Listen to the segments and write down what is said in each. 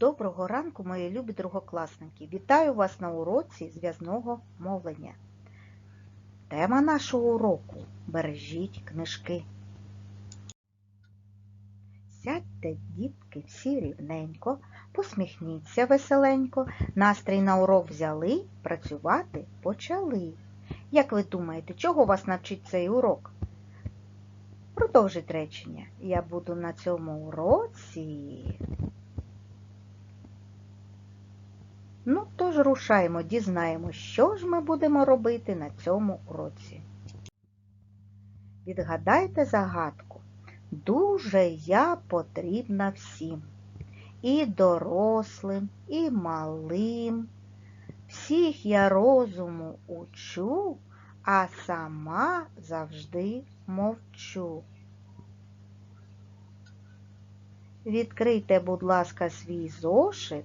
Доброго ранку, мої любі другокласники! Вітаю вас на уроці зв'язного мовлення. Тема нашого уроку Бережіть книжки. Сядьте, дітки, всі рівненько, посміхніться веселенько, настрій на урок взяли, працювати почали. Як ви думаєте, чого вас навчить цей урок? Продовжить речення. Я буду на цьому уроці. Ну, тож рушаємо, дізнаємо, що ж ми будемо робити на цьому уроці. Відгадайте загадку. Дуже я потрібна всім. І дорослим, і малим. Всіх я розуму учу, а сама завжди мовчу. Відкрийте, будь ласка, свій зошит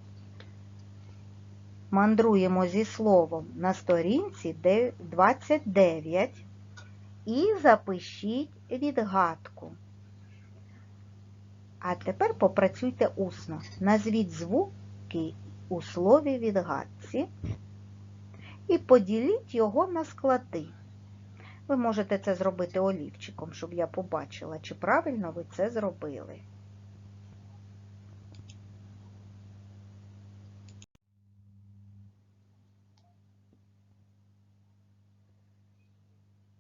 мандруємо зі словом на сторінці 29 і запишіть відгадку. А тепер попрацюйте усно. Назвіть звуки у слові відгадці і поділіть його на склади. Ви можете це зробити олівчиком, щоб я побачила, чи правильно ви це зробили.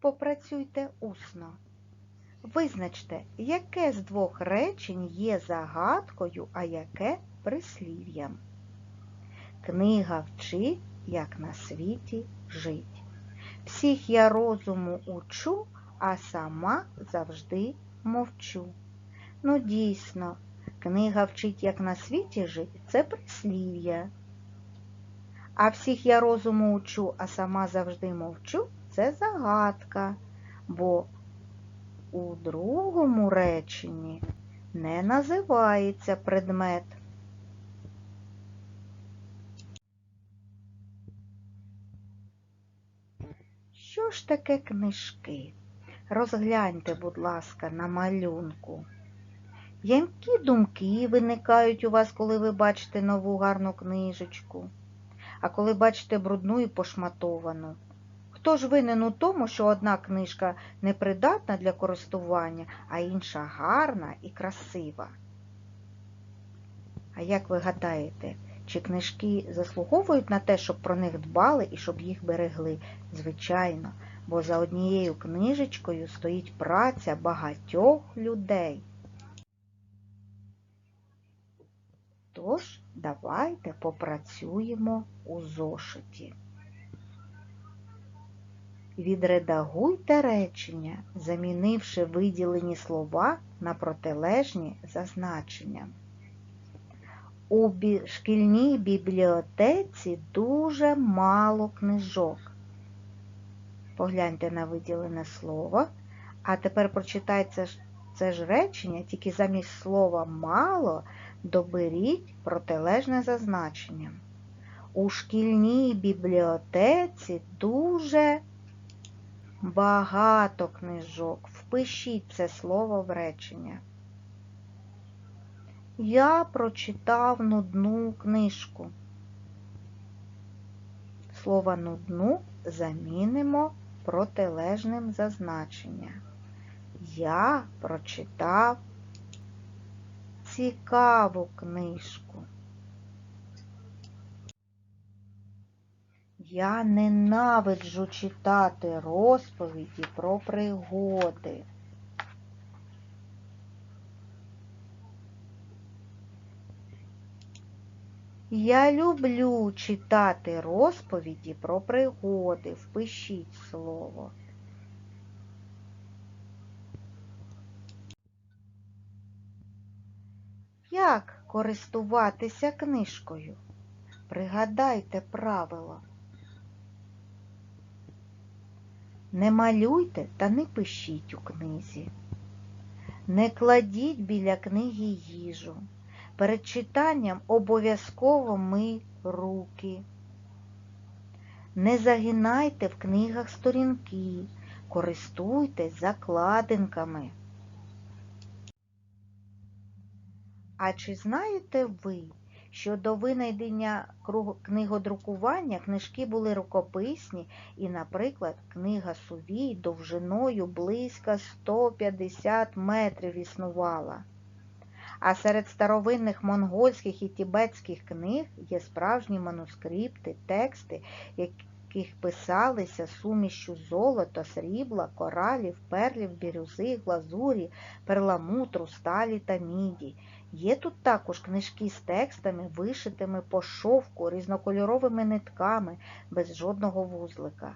Попрацюйте усно. Визначте, яке з двох речень є загадкою, а яке прислів'ям. Книга вчить, як на світі жить. Всіх я розуму учу, а сама завжди мовчу. Ну, дійсно, книга вчить, як на світі жить, це прислів'я. А всіх я розуму учу, а сама завжди мовчу це загадка, бо у другому реченні не називається предмет. Що ж таке книжки? Розгляньте, будь ласка, на малюнку. Які думки виникають у вас, коли ви бачите нову гарну книжечку, а коли бачите брудну і пошматовану? Хто ж винен у тому, що одна книжка непридатна для користування, а інша гарна і красива? А як ви гадаєте, чи книжки заслуговують на те, щоб про них дбали і щоб їх берегли? Звичайно, бо за однією книжечкою стоїть праця багатьох людей. Тож, давайте попрацюємо у зошиті. Відредагуйте речення, замінивши виділені слова на протилежні зазначення. У шкільній бібліотеці дуже мало книжок. Погляньте на виділене слово. А тепер прочитайте це ж речення, тільки замість слова мало доберіть протилежне зазначення. У шкільній бібліотеці дуже Багато книжок. Впишіть це слово в речення. Я прочитав нудну книжку. Слово нудну замінимо протилежним зазначенням. Я прочитав цікаву книжку. Я ненавиджу читати розповіді про пригоди. Я люблю читати розповіді про пригоди. Впишіть слово. Як користуватися книжкою? Пригадайте правила. Не малюйте та не пишіть у книзі. Не кладіть біля книги їжу. Перед читанням обов'язково мий руки. Не загинайте в книгах сторінки, користуйтесь закладинками. А чи знаєте ви, що до винайдення книгодрукування книжки були рукописні і, наприклад, книга Сувій довжиною близько 150 метрів існувала. А серед старовинних монгольських і тібетських книг є справжні манускрипти, тексти, яких писалися сумішчю золота, срібла, коралів, перлів, бірюзи, глазурі, перламутру, сталі та міді. Є тут також книжки з текстами, вишитими по шовку, різнокольоровими нитками, без жодного вузлика.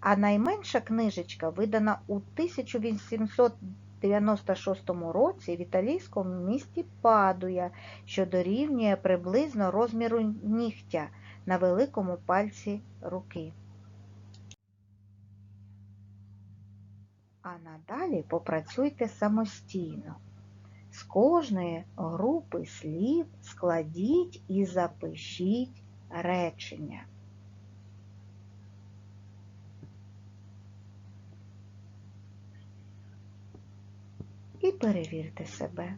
А найменша книжечка видана у 1896 році в італійському місті Падуя, що дорівнює приблизно розміру нігтя на великому пальці руки. А надалі попрацюйте самостійно. З кожної групи слів складіть і запишіть речення. І перевірте себе.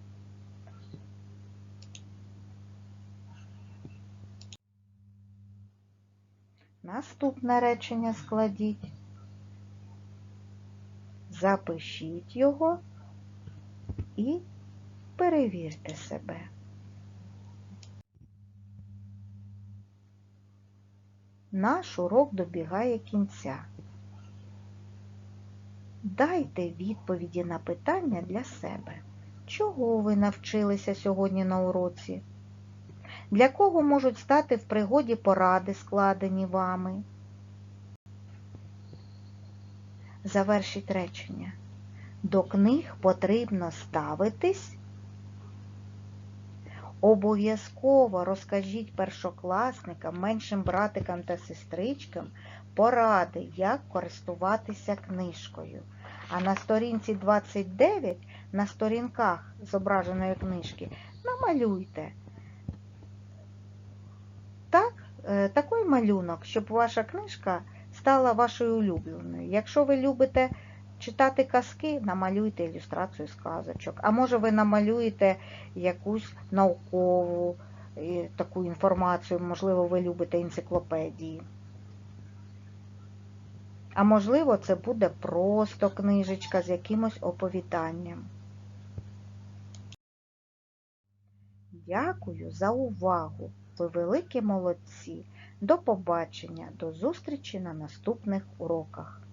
Наступне речення складіть. Запишіть його і перевірте себе. Наш урок добігає кінця. Дайте відповіді на питання для себе. Чого ви навчилися сьогодні на уроці? Для кого можуть стати в пригоді поради, складені вами? Завершіть речення. До книг потрібно ставитись. Обов'язково розкажіть першокласникам, меншим братикам та сестричкам поради, як користуватися книжкою. А на сторінці 29, на сторінках зображеної книжки, намалюйте такий малюнок, щоб ваша книжка стала вашою улюбленою. Якщо ви любите читати казки, намалюйте ілюстрацію сказочок. А може ви намалюєте якусь наукову е, таку інформацію, можливо, ви любите енциклопедії. А можливо, це буде просто книжечка з якимось оповіданням. Дякую за увагу. Ви великі молодці. До побачення, до зустрічі на наступних уроках.